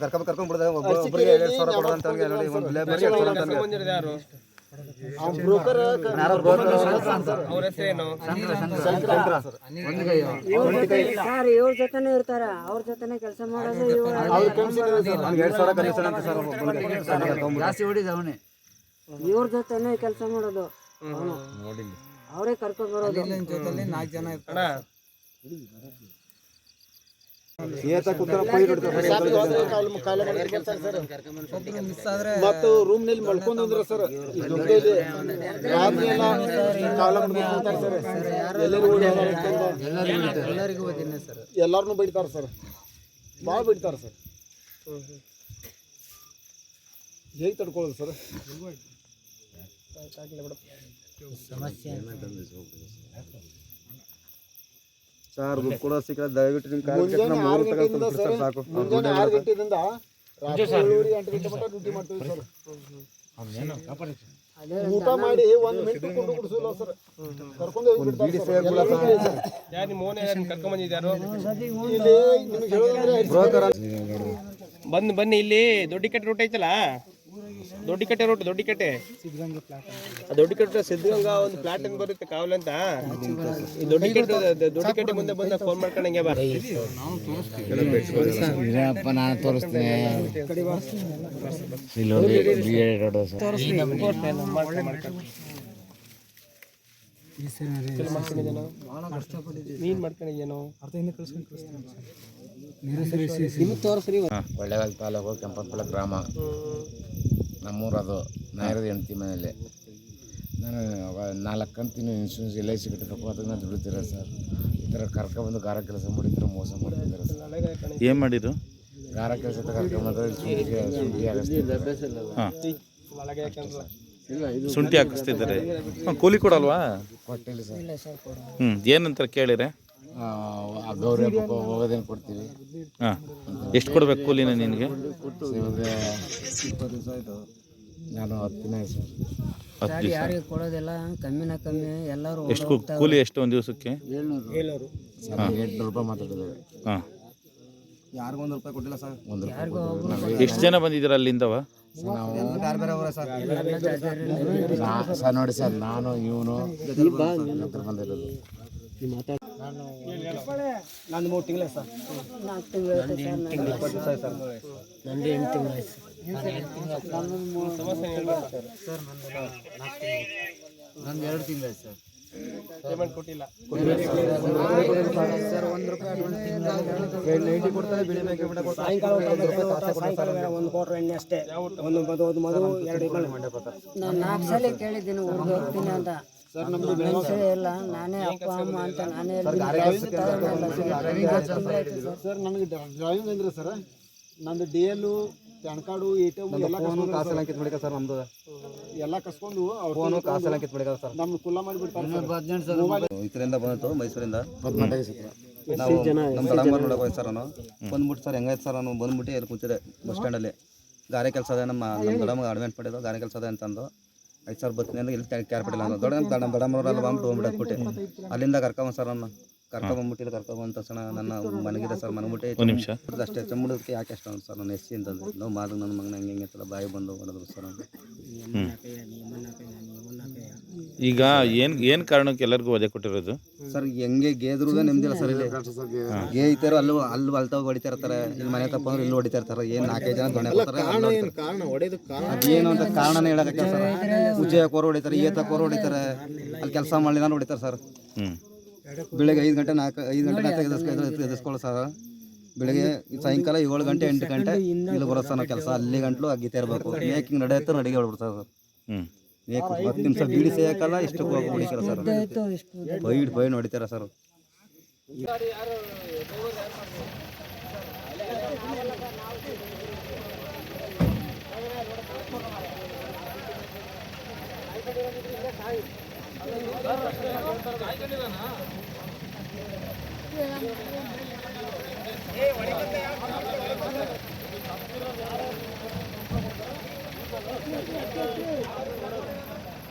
ಕರ್ಕೊಂಡ್ ಕರ್ಕೊಂಡ್ ಬಿಡದ ಒಬ್ಬ ಒಬ್ಬರಿಗೆ ಎರಡು ಸಾವಿರ ಕೊಡೋದು ಅಂತ ನೋಡಿ ಒಂದು ಲೇಬರ್ಗೆ ಎರಡು ಸಾವಿರ ಅಂತ. ಸರ್ ಇವ್ರ ಜೊತೆನೆ ಇರ್ತಾರ. ಅವ್ರ ಜೊತೆನೆ ಕೆಲಸ ಮಾಡೋದು ಇವ್ರ ಜೊತೆನೆ ಕೆಲಸ ಮಾಡೋದು. ಅವರೇ ಕರ್ಕೊಂಡು ಬರೋದು. ಅಣ್ಣ ನಾಲ್ಕು ಜನ ಹಿಡಿತಾರೆ. ಮತ್ತು ರೂಮ್ನಲ್ಲಿ ಮಲ್ಕೊಂಡು ಅಂದ್ರೆ ಸರ್. ಎಲ್ಲಾರನು ಬೈತಾರೆ ಸರ್. ಭಾಳ ಬೈತಾರ ಸರ್. ಹೇಗೆ ತಡ್ಕೊಳ್ಳೋದು ಸರ್? ಸರ್ ದುಡ್ಡು ಕೊಡೋ ಸಿಕ್ಕ ದಯವಿಟ್ಟು ನಿಮ್ಮ ಸರ್ ಬಿಡಿ ಸಾಕು ಮುಂಜಾನೆ ಆರು ಗಂಟೆಯಿಂದ ರಾತ್ರಿ ಏಳುವರೆ ಎಂಟು ಗಂಟೆ ಮಟ್ಟ ಡ್ಯೂಟಿ ಮಾಡ್ತೀವಿ ಸರ್. ಊಟ ಮಾಡಿ ಒಂದ್ ಮಿನಿಟ್ ಕೊಟ್ಟು ಕುಡಿಸಿಲ್ಲ ಸರ್. ಕರ್ಕೊಂಡು ಹೋಗ್ಬಿಡ್ತಾರೆ ಸರ್. ಯಾರು ನಿಮ್ಮ ಓನ್ ಯಾರು ಕರ್ಕೊಂಡ್ ಬಂದಿದ್ದಾರು ಇಲ್ಲಿ ನಿಮಗೆ ಹೇಳೋದಂದ್ರೆ ಬ್ರೋಕರ್ ಬಂದ್ ಬನ್ನಿ ಇಲ್ಲಿ ದೊಡ್ಡಿಕಟ್ಟೆ ರೂಟ್ ಐತಲ್ಲ? ದೊಡ್ಡಿಕಟ್ಟೆ ರೂಟ್ ದೊಡ್ಡಿಕಟ್ಟೆ ಆ ದೊಡ್ಡಿಕಟ್ಟೆ ಸಿದ್ಧಗಂಗಾ ಒಂದು ಪ್ಲಾಟ್ ಅಂತ ಬರುತ್ತೆ ಕಾವಲ್ ಅಂತ? ಈ ದೊಡ್ಡಿಕಟ್ಟೆ ದೊಡ್ಡಿಕಟ್ಟೆ ಮುಂದೆ ಬಂದ ಫೋನ್ ಮಾಡ್ಕೊಂಡಂಗೆ ಬಾ. ಇರಪ್ಪ ನಾನು ತೋರಿಸ್ತೀನಿ. ರೋಡು ಕೊಳ್ಳೇಗಾಲ ತಾಲೂಕು ಕೆಂಪನಪಳ್ಳಿ ಗ್ರಾಮ. ನಮ್ಮೂರು ನಾಯರದ ಹೆಂಡತಿ ಮನೇಲಿ. ನಾನು ನಾಲ್ಕು ಕಂತಿನ ಇನ್ಶೂರೆನ್ಸ್ ಎಲ್ ಐ ಸಿ ಕಟ್ಟಬೇಕು ಅದಕ್ಕೆ ನಾನು ದುಡಿತೀರ ಸರ್. ಈ ಥರ ಕರ್ಕೊಂಬಂದು ಗಾರ ಕೆಲಸ ಮಾಡಿದ್ರೆ ಮೋಸ ಮಾಡ್ತಿದ್ದಾರೆ ಸರ್. ಏನು ಮಾಡಿದ್ರು ಗಾರ ಕೆಲಸ ಕರ್ಕೊಂಬಂದ್ರೆ ಶುಂಠಿ ಹಾಕಿಸ್ತಿದ್ದಾರೆ. ಕೂಲಿ ಕೊಡಲ್ವಾ? ಕೊಟ್ಟಿಲ್ಲ ಸರ್. ಹ್ಞೂ ಏನಂತಾರೆ ಕೇಳಿರೆ ಗೌರಿ ಹಬ್ಬಕ್ಕೆ ಹೋಗೋದೇನು ಕೊಡ್ತೀವಿ ಹಾಂ. ಎಷ್ಟು ಕೊಡ್ಬೇಕು ಕೂಲಿನ ನಿನಗೆ? ಇವಾಗ ಇಪ್ಪತ್ತು ದಿವಸ ಆಯಿತು. ನಾನು ಹತ್ತು ದಿನ ಆಯ್ತು. ಸರ್ ಹತ್ತು ದಿವಸ. ಯಾರಿಗೆ ಕೊಡೋದಿಲ್ಲ ಕಮ್ಮಿನ ಕಮ್ಮಿ ಎಲ್ಲರೂ ಎಷ್ಟು ಕೂ- ಕೂಲಿ ಎಷ್ಟು ಒಂದು ದಿವಸಕ್ಕೆ? ಸರ್ ನಾವು ಎಂಟುನೂರು ರೂಪಾಯಿ ಮಾತಾಡಿದ್ದೇವೆ ಹಾಂ. ಯಾರಿಗೂ ಒಂದು ರೂಪಾಯಿ ಕೊಟ್ಟಿಲ್ಲ ಸರ್. ಒಂದು ರೂಪಾಯಿ ಕೊಟ್ಟಿಲ್ಲ. ನಾವು ಎಷ್ಟು ಜನ ಬಂದಿದ್ದೀರ ಅಲ್ಲಿಂದವ ಸರ್ ನಾವು ಬೇರೆ ಬೇರೆ ಅವರೇ ಸರ್. ನಾ- ಸರ್ ನೋಡಿ ಸರ್ ನಾನು ಇವನು ಹತ್ರ ನಾನು ನಂದು ಮೂರು ತಿಂಗಳ ಸರ್ ನಾಲ್ಕು ತಿಂಗಳು ಸರ್ ನಂದು ಎಂಟು ತಿಂಗಳು ನಂದು ಎರಡು ತಿಂಗಳು ಸರ್. ಪೇಮೆಂಟ್ ಕೊಟ್ಟಿಲ್ಲ. ನೈಂಟಿ ಕೊಡ್ತಾರೆ ಬಿಳಿ ಕೊಡ್ತಾರೆ. ಸಾಯಂಕಾಲ ಒಂದು ಎಣ್ಣೆ ಅಷ್ಟೇ. ಒಂದು ಒಂದು ಮದು ಎರಡು ನಾನು ನಾಲ್ಕು ಸಲ ಕೇಳಿದ್ದೀನಿ ಊರಿಗೆ ಹೋಗ್ತೀನಿ ಅಂತ. ಮನುಷ್ಯರೇ ಇಲ್ಲ ನಾನೇ ಅಪ್ಪ ಅಮ್ಮ ಅಂತ ನಾನೇ ಸರ್ ನನಗೆ ಡ್ರಾಯಿಂಗ್ ಅಂದ್ರೆ ಸರ್ ನಂದು D L PAN card A T M ಎಲ್ಲ ಫೋನು ಕಾಸೆಲ್ಲ ಕಿತ್ ಬಿಡಿಕ ಸರ್ ನಮ್ದು. ಎಲ್ಲ ಕಸ್ಕೊಂಡು ಅವ್ರ ಫೋನು ಕಾಸೆಲ್ಲ ಕಿತ್ ಬಿಡಿಕ ಸರ್. ನಮ್ದು ಕುಲ್ಲ ಮಾಡಿಬಿಡ್ತಾರೆ ಸರ್. ಇದರಿಂದ ಬಂತು ಮೈಸೂರಿಂದ. ನಾವು ನಮ್ಮ ದಡಂಬರ್ ನೋಡಕ್ ಹೋಯ್ತು ಸರ್ ನಾನು. ಬಂದ್ಬಿಟ್ಟು ಸರ್ ಹೆಂಗಾಯ್ತು ಸರ್ ನಾನು? ಬಂದ್ಬಿಟ್ಟು ಎಲ್ಲಿ ಕೂತಿದೆ? ಬಸ್ ಸ್ಟ್ಯಾಂಡಲ್ಲಿ. ಗಾರೆ ಕೆಲಸ ಅದೇ ನಮ್ಮ ನಮ್ಮ ದಡಮ್ಮ ಅಡ್ವೆಂಟ್ ಪಡೆದು ಗಾರೆ ಕೆಲಸ ಅದೇ ಅಂತಂದು. ಐದು ಸಾವಿರ ಬರ್ತೀನಿ ಎಲ್ಲಿ ಇಲ್ಲಿ ಕ್ಯಾರ್ ಪಡಿಲ್ಲ ಅನ್ನೋ ದೊಡ್ಡ ದಡ ದಡಮರಲ್ಲ ಬಂದು ಹೋಗ್ಬಿಟ್ಟು ಕೊಟ್ಟೆ ಅಲ್ಲಿಂದ ಕರ್ಕೊಂಬ ಸರ್ ನನ್ನ ಕರ್ಕೊಂಬಂದ್ಬಿಟ್ಟಿಲ್ಲ ಕರ್ಕೊಂಬಂದ ತಕ್ಷಣ ನನ್ನ ಮನೆಗಿದೆ ಸರ್ ಮನೆಬಿಟ್ಟು ನಿಮಿಷ. ಅಷ್ಟೇ ಚಂಬಿಡೋದಕ್ಕೆ ಯಾಕೆ ಅಷ್ಟು ಸರ್ ನನ್ನ ಎಸ್ಸಿ ಅಂತಂದ್ರೆ ನಾವು ಮಾಡಿದ್ರೆ ನನ್ನ ಮಗನ ಹೆಂಗೆ ಹೆಂಗೆ ಬಾಯಿ ಬಂದು ಹೊಡೆದ್ರು ಸರ್ ಈಗ ಏನು ಏನು ಕಾರಣಕ್ಕೆ ಎಲ್ಲರಿಗೂ ವಜೆ ಕೊಟ್ಟಿರೋದು? ಸರ್ ಹೆಂಗೆ ಗೇದ್ರು ನೆಮ್ಮದಿಲ್ಲ ಸರ್ ಇಲ್ಲಿ. ಗೇ ಐತಾರೋ ಅಲ್ಲಿ ಅಲ್ಲಿ ಅಲ್ತಾವ ಹೊಡಿತಾ ಇರ್ತಾರೆ. ಇಲ್ಲಿ ಮನೆ ತಪ್ಪ ಅಂದ್ರೆ ಇಲ್ಲಿ ಹೊಡಿತಾ ಇರ್ತಾರೆ. ಏನು ನಾಲ್ಕೈದು ಜನ ದೊಣ್ಣೆ ಕಾರಣ ಅದೇನು ಅಂತ ಕಾರಣನೇ ಹೇಳಕ್ಕೆ ಸರ್. ಪೂಜೆ ಕೋರ್ ಹೊಡಿತಾರೆ ಏತ ಕೋರ್ ಹೊಡಿತಾರೆ. ಅಲ್ಲಿ ಕೆಲಸ ಮಾಡಲಿಲ್ಲ ಹೊಡಿತಾರೆ ಸರ್. ಹ್ಞೂ ಬೆಳಗ್ಗೆ ಐದು ಗಂಟೆ ನಾಲ್ಕು ಐದು ಗಂಟೆ ನಾಲ್ಕು ಎದುರಿಸ್ಕೊ ಎದುರಿಸ್ಕೊಳ್ಳೋ ಸರ್. ಬೆಳಿಗ್ಗೆ ಸಾಯಂಕಾಲ ಏಳು ಗಂಟೆ ಎಂಟು ಗಂಟೆ ಇಲ್ಲಿ ಬರೋ ಸರ್ ನಾವು ಕೆಲಸ. ಅಲ್ಲಿ ಗಂಟ್ಲು ಅಗ್ಗಿತಾ ಇರಬೇಕು. ಮೇಕಿಂಗ್ ನಡೆಯುತ್ತೆ ನಡಿಗೆ ಹೊಡ್ಬಿಡ್ತಾರೆ ಸರ್. ಹ್ಞೂ ಹತ್ತು ನಿಮಿಷ ಬೀಡಿ ಸೇಯಕ್ಕಲ್ಲ ಇಷ್ಟಕ್ಕೆ ಹೋಗಿ ಹೊಡಿತಾರ ಸರ್ ಬೈಡ್ ಬೈಡ್ ಹೊಡಿತಾರ ಸರ್ Thank.